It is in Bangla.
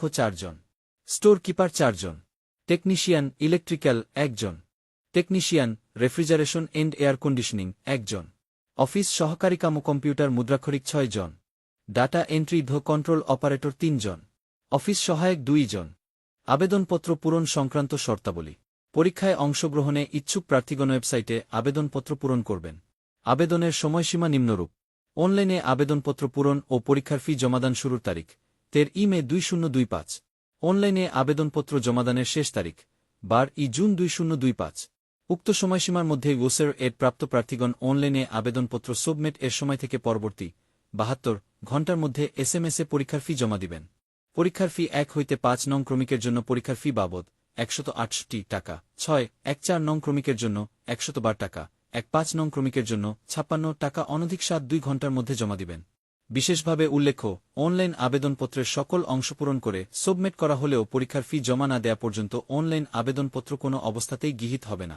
কক্ষ চারজন। স্টোর কিপার চারজন। টেকনিশিয়ান ইলেকট্রিক্যাল একজন। Technician refrigeration and air conditioning একজন। অফিস সহকারী কাম কম্পিউটার মুদ্রাক্ষরিক ছয় জন ডাটা এন্ট্রি ধো কন্ট্রোল অপারেটর তিনজন। অফিস সহায়ক দুই জন আবেদনপত্র পূরণ সংক্রান্ত শর্তাবলী। পরীক্ষায় অংশগ্রহণে ইচ্ছুক প্রার্থীগণ ওয়েবসাইটে আবেদনপত্র পূরণ করবেন। আবেদনের সময়সীমা নিম্নরূপ। অনলাইনে আবেদনপত্র পূরণ ও পরীক্ষার ফি জমাদান শুরুর তারিখ। তের ই মে দুই শূন্য দুই পাঁচ। অনলাইনে আবেদনপত্র জমাদানের শেষ তারিখ, বার ই জুন দুই শূন্য দুই পাঁচ। উক্ত সময়সীমার মধ্যে ওসের এর প্রাপ্ত প্রার্থীগণ অনলাইনে আবেদনপত্র সাবমিট এর সময় থেকে পরবর্তী বাহাত্তর ঘণ্টার মধ্যে এসএমএসে পরীক্ষার ফি জমা দিবেন। পরীক্ষার ফি এক হইতে পাঁচ নং ক্রমিকের জন্য পরীক্ষার ফি বাবদ একশত আটষট্টি টাকা, ছয় এক চার নং ক্রমিকের জন্য একশত বার টাকা, এক পাঁচ নং ক্রমিকের জন্য ছাপ্পান্ন টাকা অনধিক সাত দুই ঘণ্টার মধ্যে জমা দিবেন। বিশেষভাবে উল্লেখ্য, অনলাইন আবেদনপত্রের সকল অংশ পূরণ করে সাবমিট করা হলেও পরীক্ষার ফি জমা না দেয়া পর্যন্ত অনলাইন আবেদনপত্র কোনো অবস্থাতেই গৃহীত হবে না।